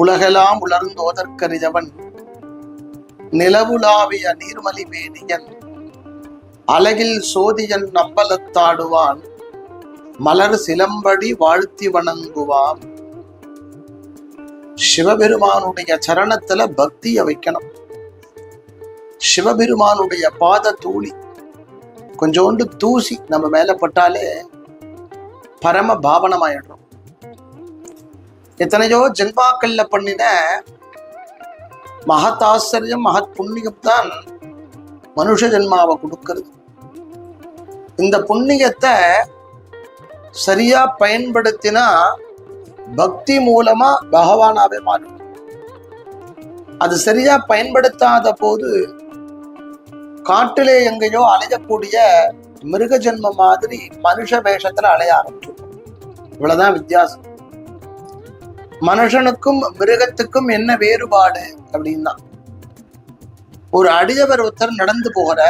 உலகெல்லாம் உலர்ந்தோதற்கரிதவன் நிலவுலாவிய நீர்மலி வேணியன் அழகில் சோதியன் நம்பலத்தாடுவான் மலர் சிலம்படி வாழ்த்தி வணங்குவான். சிவபெருமானுடைய சரணத்துல பக்திய வைக்கணும். சிவபெருமானுடைய பாத தூளி கொஞ்சோண்டு தூசி நம்ம மேல பட்டாலே பரம பாவனமாயிடுறோம். எத்தனையோ ஜென்மாக்கள்ல பண்ணின மகத் ஆச்சரியம் மகத் புண்ணியம் தான் மனுஷ ஜென்மாவை கொடுக்கிறது. இந்த புண்ணியத்தை சரியா பயன்படுத்தினா பக்தி மூலமா பகவானாவே மாறும். அது சரியா பயன்படுத்தாத போது காட்டிலே எங்கேயோ அலையக்கூடிய மிருக ஜென்ம மாதிரி மனுஷ வேஷத்துல அலைய ஆரம்பிச்சிடும் இவ்வளவுதான் வித்தியாசம். மனுஷனுக்கும் மிருகத்துக்கும் என்ன வேறுபாடு அப்படின்னா ஒரு அடியவர் ஒருத்தர் நடந்து போகிற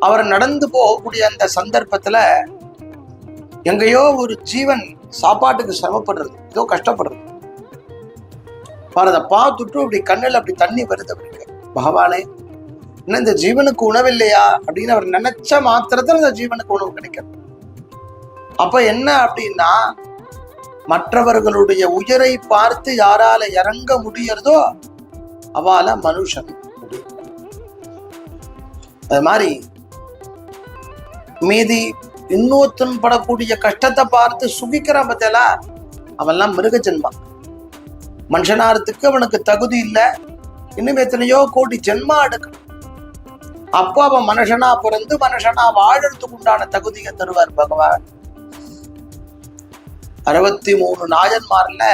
அவர் நடந்து போகக்கூடிய அந்த சந்தர்ப்பத்துல எங்கேயோ ஒரு ஜீவன் சாப்பாட்டுக்கு சிரமப்படுறது ஏதோ கஷ்டப்படுறது. அவர் அதை பார்த்துட்டு அப்படி கண்ணில் அப்படி தண்ணி வருது அவருக்கு பகவானே என்ன இந்த ஜீவனுக்கு உணவு இல்லையா அப்படின்னு அவர் நினைச்ச மாத்திரத்தில் இந்த ஜீவனுக்கு உணவு கிடைக்கும் அப்ப என்ன அப்படின்னா மற்றவர்களுடைய உயிரை பார்த்து யாரால இறங்க முடியறதோ அவால மனுஷன். முடியும். அது மாதிரி மீதி இன்னொருத்தன் படக்கூடிய கஷ்டத்தை பார்த்து சுகிக்கிறான் பார்த்தல அவன்லாம் மிருக ஜென்மா மனுஷனாரத்துக்கு அவனுக்கு தகுதி இல்லை. இன்னும் எத்தனையோ கோடி ஜென்மா எடுக்கணும் அப்போ அவன் மனுஷனா பிறந்து மனுஷனா வாழறதுக்கு உண்டான தகுதியை தருவார் பகவான். அறுபத்தி மூணு நாயன்மார்ல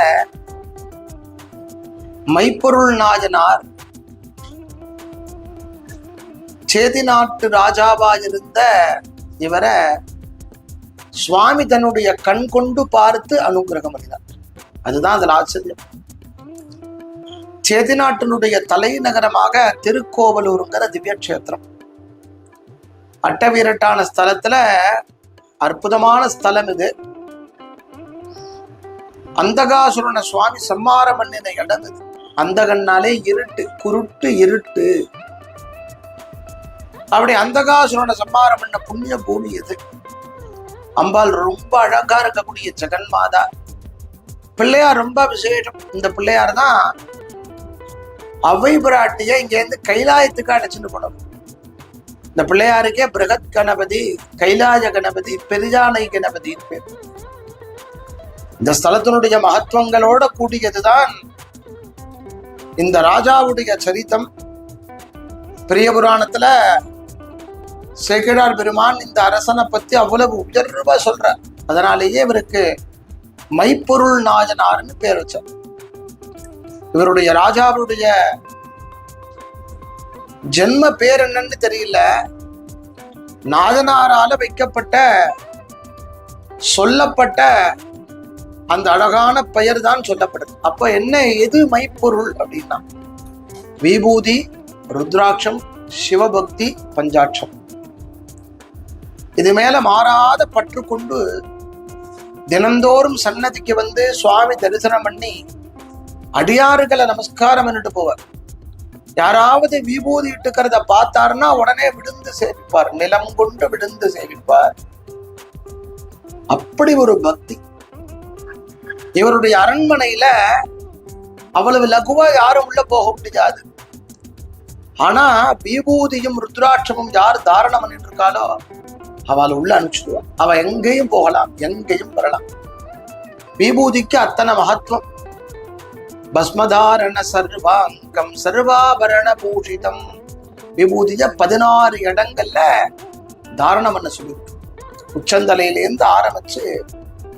மைப்பொருள் நாயனார் சேதி நாட்டு ராஜாவா இருந்த இவரை சுவாமி தன்னுடைய கண் கொண்டு பார்த்து அனுகிரகம் பண்ணினார் அதுதான் அதில் ஆச்சரியம். சேதி நாட்டினுடைய தலைநகரமாக திருக்கோவலூருங்கிற திவ்யக்ஷேத்திரம். அட்டவீரட்டான ஸ்தலத்துல அற்புதமான ஸ்தலம் இது. அந்தகாசுரன சுவாமி சம்மாரம் பண்ணின இடம் இது அந்தகன்னாலே இருட்டு குருட்டு இருட்டு. அப்படி அந்தகாசுரனை சம்மாரம் பண்ண புண்ணிய பூமி இது அம்பாள் ரொம்ப அழகா இருக்கக்கூடிய ஜெகன் மாதா பிள்ளையார் ரொம்ப விசேஷம் இந்த பிள்ளையார் தான் அவை பிராட்டிய இங்கேருந்து கைலாயத்துக்கு அழைச்சிட்டு போனோம் இந்த பிள்ளையாருக்கே பிரகத் கணபதி கைலாய கணபதி பெரியானை கணபதி பேர். இந்த ஸ்தலத்தினுடைய மகத்துவங்களோட கூடியதுதான் இந்த ராஜாவுடைய சரித்தம் பெரிய புராணத்துல சேக்கிழார் பெருமான் இந்த அரசனை பத்தி அவ்வளவு உயர்வா சொல்றார். அதனாலேயே இவருக்கு மைப்பொருள் நாயனார்னு பேர் வச்சார். இவருடைய ராஜாவுடைய ஜென்ம பேர் என்னன்னு தெரியல. நாதனாரால வைக்கப்பட்ட சொல்லப்பட்ட அந்த அழகான பெயர் தான் சொல்லப்படுது. அப்ப என்ன எது மைப்பொருள் அப்படின்னா? விபூதி ருத்ராட்சம் சிவபக்தி பஞ்சாட்சம். இது மேல மாறாத பற்று கொண்டு தினந்தோறும் சன்னதிக்கு வந்து சுவாமி தரிசனம் பண்ணி அடியாறுகளை நமஸ்காரம் பண்ணிட்டு போவார். யாராவது விபூதி இட்டுக்கிறத பார்த்தாருன்னா உடனே விழுந்து சேவிப்பார் நிலம் கொண்டு விழுந்து சேவிப்பார் அப்படி ஒரு பக்தி. இவருடைய அரண்மனையில அவ்வளவு லகுவா யாரும் உள்ள போக முடியாது. ஆனா விபூதியும் ருத்ராட்சமும் யார் தாரணம் பண்ணிட்டு இருக்காளோ அவளை உள்ள அனுப்பிச்சிடுவா. அவ எங்கேயும் போகலாம் எங்கேயும் வரலாம். விபூதிக்கு அத்தனை மகத்துவம். பஸ்மதாரண சர்வாங்கம் சர்வாபரண பூஷிதம். விபூதிய பதினாறு இடங்கள்ல தாரணம் பண்ண சொல்லியிருக்கு உச்சந்தலையிலேருந்து ஆரம்பிச்சு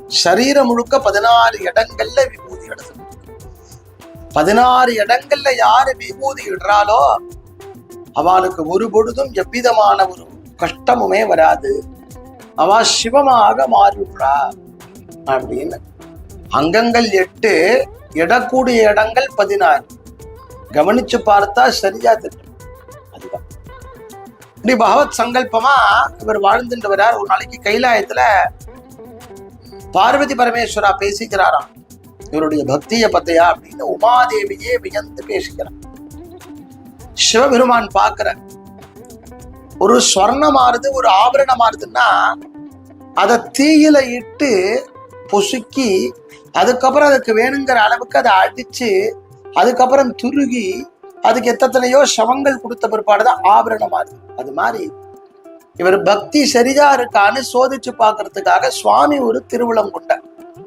சரீரம் முழுக்க பதினாறு இடங்கள்ல விபூதி எடுத்து பதினாறு இடங்கள்ல யாரு விபூதி இடுறாளோ அவளுக்கு ஒரு பொழுதும் எவ்விதமான ஒரு கஷ்டமுமே வராது. அவ சிவமாக மாறிவிடுறா அப்படின்னு. அங்கங்கள் எட்டு இடக்கூடிய இடங்கள் பதினாறு. கவனிச்சு பார்த்தா சரியா தெரியும். அதுதான். இப்படி பகவத் சங்கல்பமா இவர் வாழ்ந்துட்டு வர்றார். ஒரு நாளைக்கு கைலாயத்துல பார்வதி பரமேஸ்வரா பேசிக்கிறாராம். இவருடைய பக்திய பத்தையா அப்படின்னு உமாதேவியே வியந்து பேசுகிறார். சிவபெருமான் பார்க்கிற ஒரு ஸ்வர்ணமாறுது ஒரு ஆபரணமாறுதுன்னா அதை தீயில இட்டு பொசுக்கி அதுக்கப்புறம் அதுக்கு வேணுங்கிற அளவுக்கு அதை அடிச்சு அதுக்கப்புறம் துருகி அதுக்கு எத்தனையோ சவங்கள் கொடுத்த பிற்பாடுதான் ஆபரணமா இருக்கு அது மாதிரி இவர் பக்தி சரியா இருக்கான்னு சோதிச்சு பார்க்கறதுக்காக சுவாமி ஒரு திருவிழம் கொண்டார்.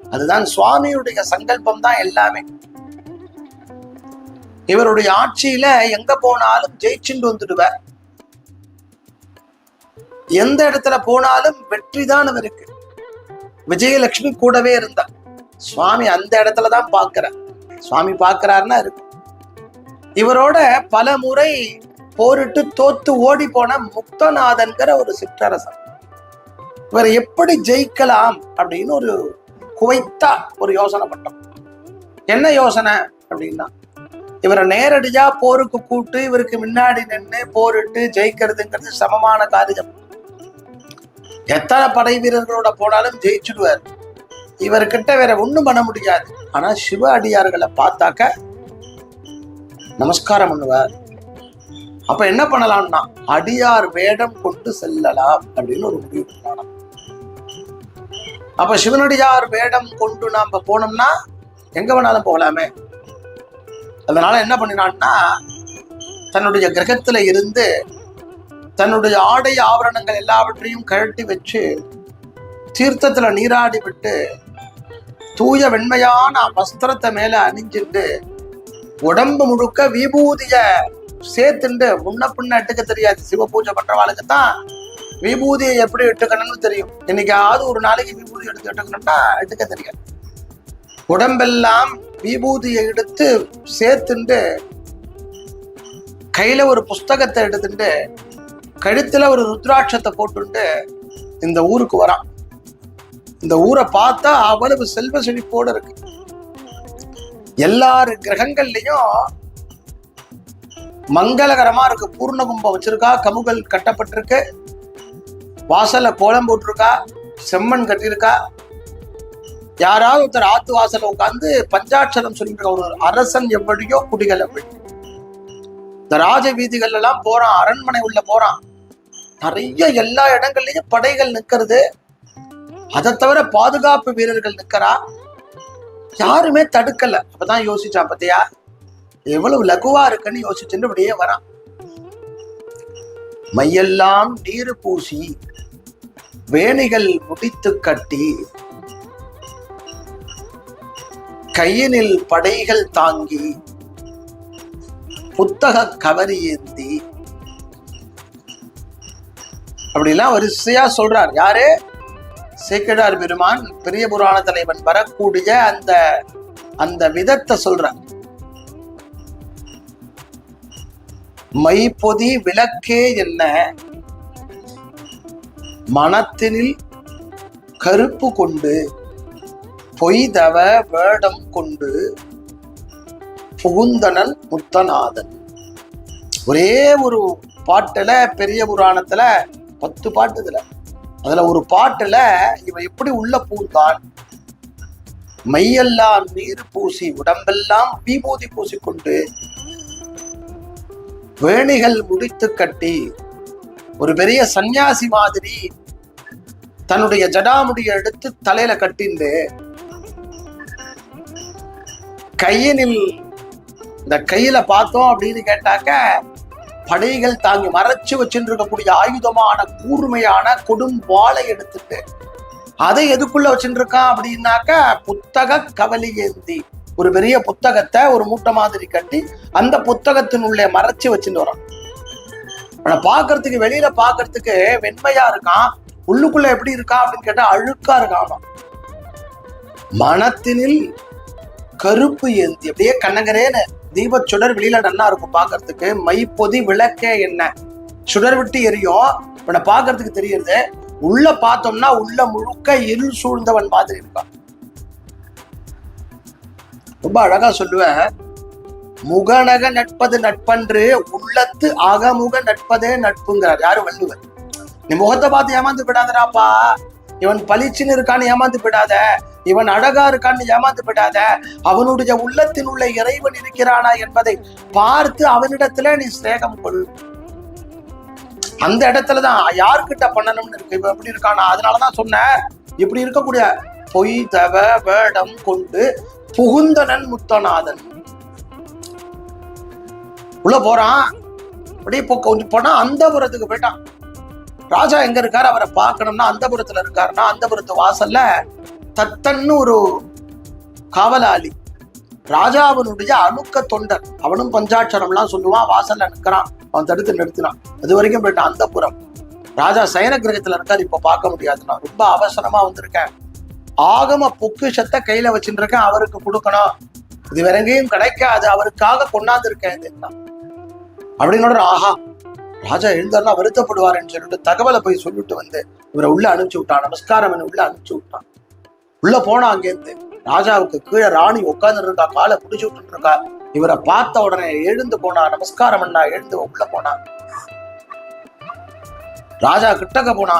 அதுதான் சுவாமியுடைய சங்கல்பம் தான் எல்லாமே. இவருடைய ஆட்சியில எங்க போனாலும் ஜெயிச்சுட்டு வந்துடுவார். எந்த இடத்துல போனாலும் வெற்றி தான் இவருக்கு. விஜயலட்சுமி கூடவே இருந்தா. சுவாமி அந்த இடத்துல தான் பார்க்கிறார். சுவாமி பார்க்கிறாருன்னா இருக்கு. இவரோட பல முறை போரிட்டு தோத்து ஓடி போன முக்தநாதன்கிற ஒரு சிற்றரசன். இவர் எப்படி ஜெயிக்கலாம் அப்படின்னு ஒரு குவைத்தா ஒரு யோசனை பண்ணோம் என்ன யோசனை அப்படின்னா இவரை நேரடியா போருக்கு கூட்டு இவருக்கு முன்னாடி நின்று போரிட்டு ஜெயிக்கிறதுங்கிறது சமமான காரியம். எத்தனை படை வீரர்களோட போனாலும் ஜெயிச்சுடுவார். இவர்கிட்ட வேற ஒண்ணும் பண்ண முடியாது. ஆனா சிவ அடியார்களை பார்த்தாக்க நமஸ்காரம் பண்ணுவார். அப்ப என்ன பண்ணலாம்னா அடியார் வேடம் கொண்டு செல்லலாம் அப்படின்னு ஒரு முடிவு பண்ணலாம் அப்ப சிவனடியார் வேடம் கொண்டு நாம போனோம்னா எங்க வேணாலும் போகலாமே. அதனால என்ன பண்ணினான்னா தன்னுடைய கிரகத்துல இருந்து தன்னுடைய ஆடை ஆபரணங்கள் எல்லாவற்றையும் கழட்டி வச்சு தீர்த்தத்துல நீராடி விட்டு தூய வெண்மையான வஸ்திரத்தை மேல அணிஞ்சிட்டு உடம்பு முழுக்க விபூதிய சேர்த்துண்டு. முன்ன பின்ன எட்டுக்க தெரியாது. சிவ பூஜை பண்றவாளுக்கு தான் விபூதியை எப்படி எடுத்துக்கணும்னு தெரியும். இன்னைக்காவது ஒரு நாளைக்கு விபூதி எடுத்து எடுக்கணும்னா எடுத்துக்க தெரியாது. உடம்பெல்லாம் விபூதியை எடுத்து சேர்த்துண்டு கையில ஒரு புஸ்தகத்தை எடுத்துட்டு கழுத்துல ஒரு ருத்ராட்சத்தை போட்டுண்டு இந்த ஊருக்கு வரான். இந்த ஊரை பார்த்தா அவ்வளவு செல்வ செழிப்போடு இருக்கு. எல்லாரு கிரகங்கள்லயும் மங்களகரமா இருக்கு. பூர்ண கும்பம் வச்சிருக்கா கமுகல் கட்டப்பட்டிருக்கு. வாசல்ல கோலம் போட்டிருக்கா செம்மண் கட்டியிருக்கா. யாராவது ஒருத்தர் ஆத்து வாசல உட்காந்து பஞ்சாட்சரம் சொல்லிட்டு ஒரு அரசன் எவ்வளியோ குடிகள் எப்படி இந்த ராஜ வீதிகள் எல்லாம் போறான் அரண்மனை உள்ள போறான். நிறைய எல்லா இடங்கள்லயும் படைகள் நிக்கிறது. அதை தவிர பாதுகாப்பு வீரர்கள் நிக்கிறா. யாருமே தடுக்கல. அப்பதான் யோசிச்சான் பத்தியா? எவ்வளவு லகுவா இருக்குன்னு யோசிச்சுட்டு அப்படியே வரான் மையெல்லாம் நீர் பூசி வேணிகள் முடித்து கட்டி கையினில் படைகள் தாங்கி புத்தக கவரி ஏந்தி. அப்படிலாம் வரிசையா சொல்றார். யாரு? சேக்கடார் பெருமான் பெரிய புராண தலைவன் வரக்கூடிய அந்த அந்த விதத்தை சொல்றார். மைப்பொதி விளக்கே என்ன? மனத்தினில் கருப்பு கொண்டு பொய்தவ வேடம் கொண்டு புகுந்தனன் முத்தநாதன். ஒரே ஒரு பாட்டுல பெரிய புராணத்துல பத்து பாட்டு இதுல. அதுல ஒரு பாட்டுல இவன் எப்படி உள்ள பூந்தான் மையெல்லாம் நீர் பூசி உடம்பெல்லாம் விபூதி பூசிக்கொண்டு வேணிகள் முடித்து கட்டி ஒரு பெரிய சந்நியாசி மாதிரி தன்னுடைய ஜடாமுடியை எடுத்து தலையில கட்டிண்டு கையினில் இந்த கையில பார்த்தோம் அப்படின்னு கேட்டாக்க படைகள் தாங்கி மறைச்சு வச்சுட்டு இருக்கக்கூடிய ஆயுதமான கூர்மையான கொடும் வாழை எடுத்துட்டு அதை எதுக்குள்ள வச்சுட்டு இருக்கான் அப்படின்னாக்க புத்தக கவலி ஏந்தி. ஒரு பெரிய புத்தகத்தை ஒரு மூட்டை மாதிரி கட்டி அந்த புத்தகத்தினுள்ளே மறைச்சு வச்சுட்டு வரான். ஆனா பாக்குறதுக்கு வெளியில பாக்குறதுக்கு வெண்மையா இருக்கான். உள்ளுக்குள்ள எப்படி இருக்கான் அப்படின்னு கேட்டா அழுக்கா இருக்கான் மனத்தினில் கருப்பு ஏந்தி அப்படியே கண்ணங்கரேன்னு தீபச் சுடர் வெளியில நன்னா இருக்கும் பாக்குறதுக்கு மைப்பொதி விளக்கே என்ன? சுடர் விட்டு எரியும். இவனை பாக்குறதுக்கு தெரியுது. உள்ள பார்த்தோம்னா உள்ள முழுக்க இருள் சூழ்ந்தவன் மாதிரி இருக்கான். ரொம்ப அழகா சொல்லுவேன் முகநக நட்பது நட்பன்று உள்ளத்து அகமுக நட்பதே நட்புங்கிறார். யாரு? வள்ளுவர். நீ முகத்தை பார்த்து ஏமாந்து விடாதடாப்பா இவன் பளிச்சுன்னு இருக்கான்னு ஏமாந்து விடாத இவன் அழகா இருக்கான்னு ஏமாந்து விடாத அவனுடைய உள்ளத்தின் உள்ள இறைவன் இருக்கிறானா என்பதை பார்த்து அவனிடத்துல நீ சிநேகம் கொள். அந்த இடத்துலதான் யாருக்கிட்ட பண்ணணும்னு இருக்கு? இவன் எப்படி இருக்கானா? அதனாலதான் சொன்னேன் இப்படி இருக்கக்கூடிய பொய் தவ வேடம் கொண்டு புகுந்தனன் முத்தநாதன் உள்ள போறான். அப்படியே இப்போ கொஞ்சம் போனா அந்தபுரத்துக்கு போயிட்டான். ராஜா எங்க இருக்காரு? அவரை பார்க்கணும்னா அந்தபுரத்துல இருக்காருன்னா அந்தபுரத்து வாசல்ல தத்தன்னு ஒரு காவலாளி. ராஜாவினுடைய அணுக்க தொண்டர். அவனும் பஞ்சாட்சரம்லாம் சொல்லுவான். வாசல்ல நிற்கிறான் அவன் தடுத்து நிறுத்தினான். அது வரைக்கும் போயிட்டான் அந்தபுரம் ராஜா சயன கிரகத்துல இருக்காரு. இப்ப பார்க்க முடியாது நான் ரொம்ப அவசரமா வந்திருக்கேன். ஆகம பொக்கிஷத்தை கையில வச்சுருக்கேன் அவருக்கு கொடுக்கணும். இது வேற எங்கேயும் கிடைக்காது அவருக்காக கொண்டாந்து இருக்கேன் அப்படின்னு ஆஹா ராஜா எழுந்தாருன்னா வருத்தப்படுவாருன்னு சொல்லிட்டு தகவலை போய் சொல்லிட்டு வந்து இவரை உள்ள அனுப்பிச்சு விட்டான் நமஸ்காரம் உள்ள அனுப்பிச்சு விட்டான். உள்ள போனா அங்கேருந்து ராஜாவுக்கு கீழே ராணி உட்கார்ந்து இருக்கா காலை பிடிச்சு விட்டு இருக்கா இவரை பார்த்த உடனே எழுந்து போனா நமஸ்காரம் பண்ணா எழுந்து உள்ள போனா. ராஜா கிட்டக்க போனா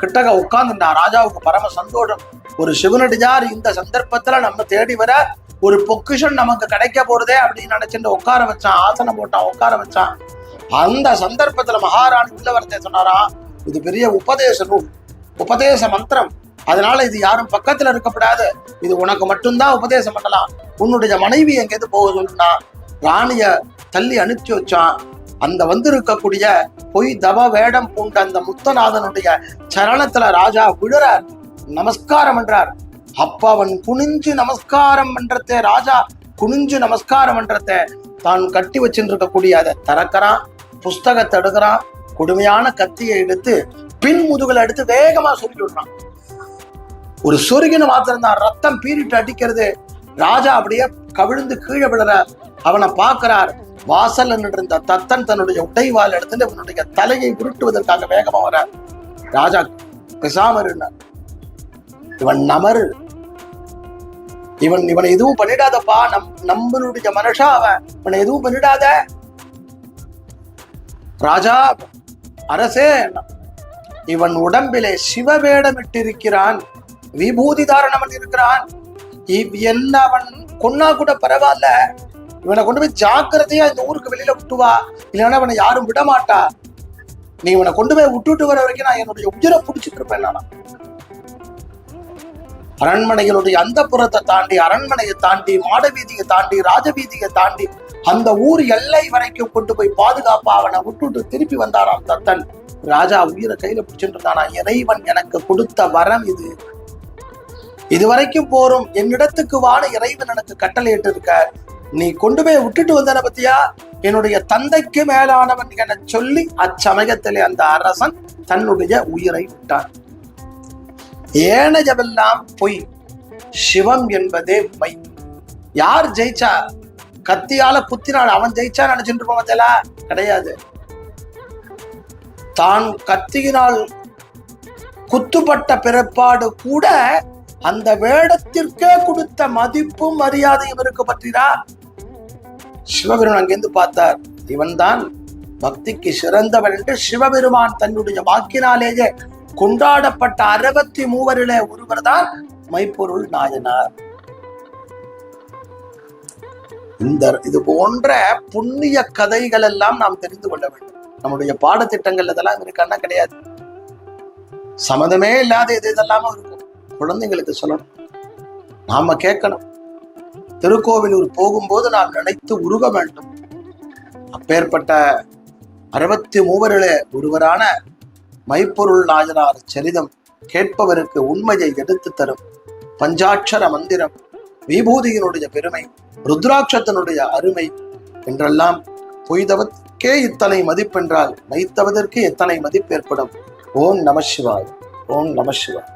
கிட்டக்க உட்கார்ந்துட்டா ராஜாவுக்கு பரம சந்தோஷம். ஒரு சிவனடியார் இந்த சந்தர்ப்பத்துல நம்ம தேடி வர ஒரு பொக்கிஷன் நமக்கு கிடைக்க போறதே அப்படின்னு நினைச்சுட்டு உட்கார வச்சான் ஆசனம் போட்டான் உட்கார வச்சான். அந்த சந்தர்ப்பத்துல மகாராணி உள்ளவரத்தை சொன்னாராம் இது பெரிய உபதேச நூல் உபதேச மந்திரம். அதனால இது யாரும் பக்கத்துல இருக்கப்படாது. இது உனக்கு மட்டும்தான் உபதேசம் பண்ணலாம். உன்னுடைய மனைவி எங்கேருந்து போக சொல்லுனா ராணிய தள்ளி அனுப்பிச்சு வச்சான். அந்த வந்திருக்கக்கூடிய பொய் தவ வேடம் பூண்ட அந்த முத்தநாதனுடைய சரணத்துல ராஜா விழுறார். நமஸ்காரம் என்றார். அப்ப அவன் குனிஞ்சு நமஸ்காரம் பண்றத ராஜா குனிஞ்சு நமஸ்காரம் பண்றத தான் கட்டி வச்சுட்டு இருக்கக்கூடிய அதை திறக்கிறான் புஸ்தகத்தை எடுக்கிறான் கொடுமையான கத்தியை எடுத்து பின் முதுகுல எடுத்து வேகமா சொல்லி விடுறான். ஒரு சொருகின மாத்திரம்தான் ரத்தம் பீறிட்டு அடிக்கிறது. ராஜா அப்படியே கவிழ்ந்து கீழே விழுற அவனை பார்க்கிறார். வாசல்ல நின்றிருந்த தத்தன் தன்னுடைய உடைவால் எடுத்துட்டு அவனுடைய தலையை உருட்டுவதற்காக வேகமா வர ராஜா பேசாம இருந்தார் இவன் நமரு. இவன் இவனை எதுவும் பண்ணிடாதப்பா. நம் நம்மளுடைய மனுஷா அவன். இவனை எதுவும் பண்ணிடாத. ராஜா அரசே இவன் உடம்பிலே சிவவேடமிட்டிருக்கிறான் விபூதி தாரணம் இருக்கிறான் இவ் என்ன அவன் கொன்னா கூட பரவாயில்ல. இவனை கொண்டு போய் ஜாக்கிரதையா இந்த ஊருக்கு வெளியில விட்டு வா. இல்லைன்னா இவனை யாரும் விட மாட்டா நீ இவனை கொண்டு போய் விட்டுட்டு வர வரைக்கும் நான் என்னுடைய உயிரை பிடிச்சிட்டு இருப்பேன் நானா. அரண்மனைகளுடைய அந்த புறத்தை தாண்டி அரண்மனையை தாண்டி மாட வீதியை தாண்டி ராஜவீதியை தாண்டி அந்த ஊர் எல்லை வரைக்கும் கொண்டு போய் பாதுகாப்பா அவனை விட்டுட்டு திருப்பி வந்தாராம் தத்தன். ராஜா உயிரை கையில பிடிச்சிட்டு இருந்தானா இறைவன் எனக்கு கொடுத்த வரம் இது. இதுவரைக்கும் போரும் என்னிடத்துக்கு வான இறைவன் எனக்கு கட்டளையிட்டு இருக்க நீ கொண்டு போய் விட்டுட்டு வந்தன பத்தியா? என்னுடைய தந்தைக்கு மேலானவன் என சொல்லி அச்சமயத்திலே அந்த அரசன் தன்னுடைய உயிரை விட்டான். ஏனையவெல்லாம் பொய். சிவம் என்பதே மை. யார் ஜெயிச்சா? கத்தியால குத்தினாள் அவன் ஜெயிச்சா நினைச்சுட்டு இருப்போம் கிடையாது. தான் கத்தியினால் குத்துப்பட்ட பிறப்பாடு கூட அந்த வேடத்திற்கே கொடுத்த மதிப்பும் மரியாதையும் இவருக்கு பற்றினா சிவபெருமான் அங்கிருந்து பார்த்தார். இவன்தான் பக்திக்கு சிறந்தவன் என்று சிவபெருமான் தன்னுடைய வாக்கினாலேயே கொண்டாடப்பட்ட அறுபத்தி மூவரில ஒருவர் தான் மைப்பொருள் நாயனார். இந்த இது போன்ற புண்ணிய கதைகள் எல்லாம் நாம் தெரிந்து கொள்ள வேண்டும். நம்முடைய பாடத்திட்டங்கள் இதெல்லாம் இருக்கான்னா கிடையாது. சம்மதமே இல்லாத இது இதெல்லாம இருக்கும். குழந்தைங்களுக்கு சொல்லணும். நாம கேட்கணும். திருக்கோவிலூர் போகும்போது நாம் நினைத்து உருக வேண்டும். அப்பேற்பட்ட அறுபத்தி மூவரில் ஒருவரான மைப்பொருள் நாயனார் சரிதம் கேட்பவருக்கு உண்மையை எடுத்து தரும். பஞ்சாட்சர மந்திரம் விபூதியினுடைய பெருமை ருத்ராட்சத்தினுடைய அருமை என்றெல்லாம் பொய்தவற்கே இத்தனை மதிப்பென்றால் மைத்தவதற்கு எத்தனை மதிப்பு ஏற்படும்? ஓம் நம சிவாய் ஓம் நம சிவாய்.